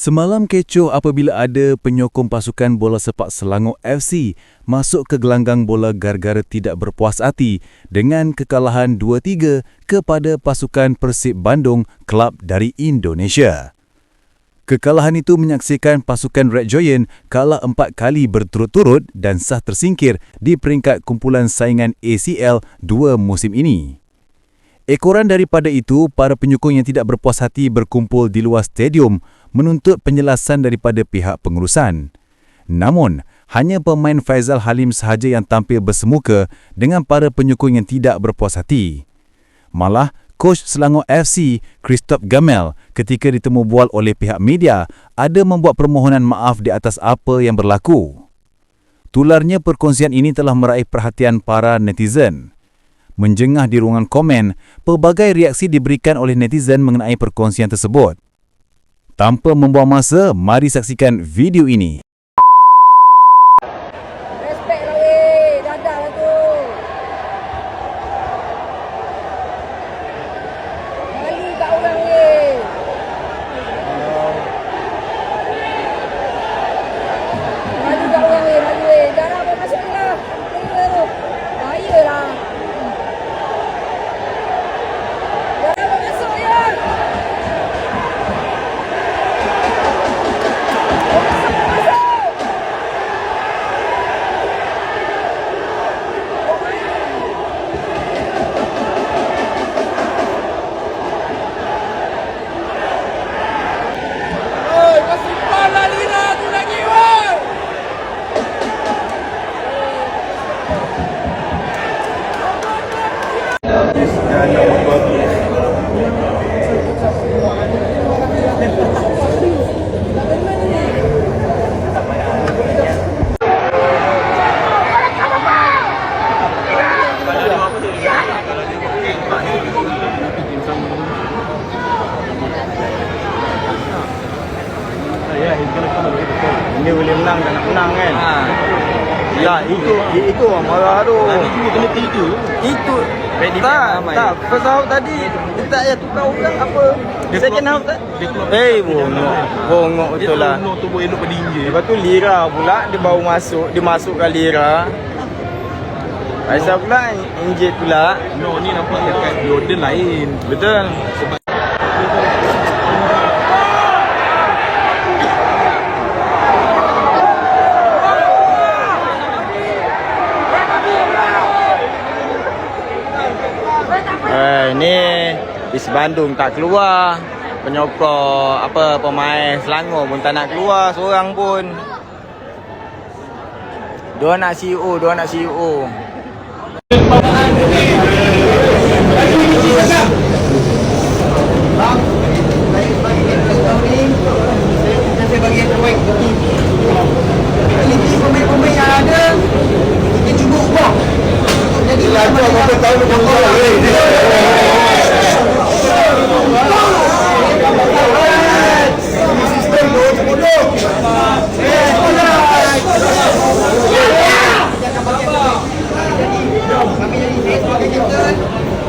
Semalam kecoh apabila ada penyokong pasukan bola sepak Selangor FC masuk ke gelanggang bola gara-gara tidak berpuas hati dengan kekalahan 2-3 kepada pasukan Persib Bandung, kelab dari Indonesia. Kekalahan itu menyaksikan pasukan Red Giant kalah empat kali berturut-turut dan sah tersingkir di peringkat kumpulan saingan ACL dua musim ini. Ekoran daripada itu, para penyokong yang tidak berpuas hati berkumpul di luar stadium menuntut penjelasan daripada pihak pengurusan. Namun, hanya pemain Faizal Halim sahaja yang tampil bersemuka dengan para penyokong yang tidak berpuas hati. Malah, Coach Selangor FC, Christoph Gamel, ketika ditemu bual oleh pihak media, ada membuat permohonan maaf di atas apa yang berlaku. Tularnya perkongsian ini telah meraih perhatian para netizen. Menjengah di ruangan komen, pelbagai reaksi diberikan oleh netizen mengenai perkongsian tersebut. Tanpa membuang masa, mari saksikan video ini. Respect lah weh. Dadah lah tu. Malu kat orang weh. Malu kat orang weh. Malu weh. Dah lah abang masuk ni lah. Tengok tu. Bahaya lah. Dah lah abang masuk ya. Masuk, masuk. Oi, kasih pala Lina tu lagi, woi! Dia menang tak nak menang kan. Ha. Ya, itu itu orang marah tu. Juga kena tiga. Itu tak, tak. First half tadi dia tak payah tukar orang apa. Second half tak. Eh, bongok. Bongok betul lah. Dia tu boleh elok pada India. Lepas tu Lira pula dia baru masuk, dia masukkan Lira. Aisyah pula injet pula. No, ni nampak dekat Jordan lain. Betul. Di Bandung tak keluar. Penyokong apa pemain Selangor pun tak nak keluar seorang pun. Dua nak CEO, dua nak CEO.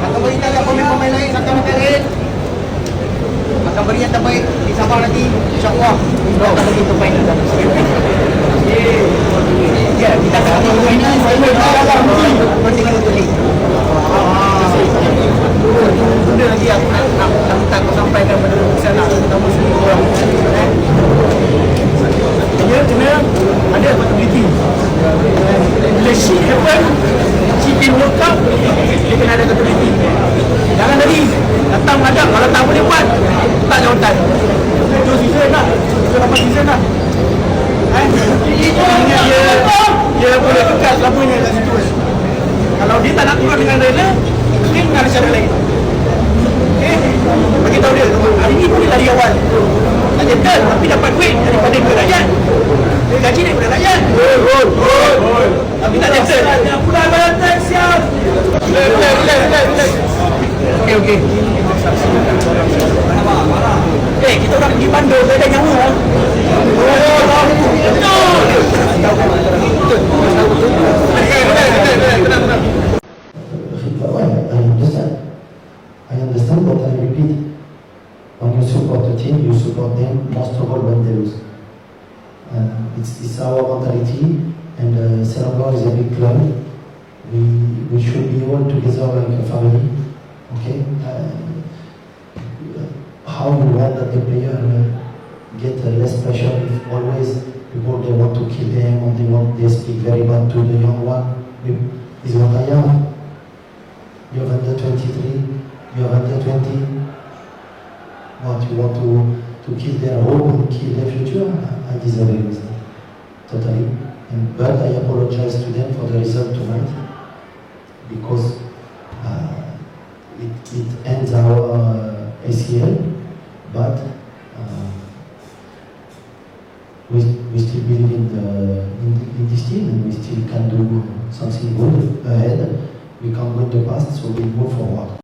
akan beri tanda pemain-pemain lain akan mengalir yang terbaik. Di Sabah nanti insyaAllah. Kita akan bagi terbaik ya kita akan bagi pemain ini saya masih kalau tulis benda lagi aku nak nak minta kau sampaikan pada saya nak terutama semua orang dia kena ada accountability bila shit happen shit in World Cup dia kena ada accountability jangan tadi datang menghadap kalau tak boleh buat tak jawatan itu season lah itu 8 season lah eh dia, dia boleh kekal selamanya kat situ kalau dia tak nak keluar dengan rela mungkin ada cara lain. Okay, bagi tahu dia hari ni boleh lari awal tak gentle tapi dapat duit daripada ke rakyat. Dia gaji daripada rakyat. Tapi tak gentle bulan bayar tax siap. Boleh boleh boleh boleh boleh. Okey Eh, kita I understand, what I repeat. When you support the team, you support them most of all when they lose. Uh, it's, our mentality, and uh, Selangor is a big club. We, we should be all together like a family. Okay? How you want that the player uh, get uh, less pressure if always people they want to kill them or they want they speak very bad to the young one. Is what I am. You have under 23, you have under 20. What you want to, to kill their hope and kill their future? I I disagree with that. Totally. And, but I apologize to them for the result tonight because uh, it, it ends our uh, ACL, but uh, we, we still believe in, the, in, in this team and we still can do something good ahead. We can't win the past, so we move forward.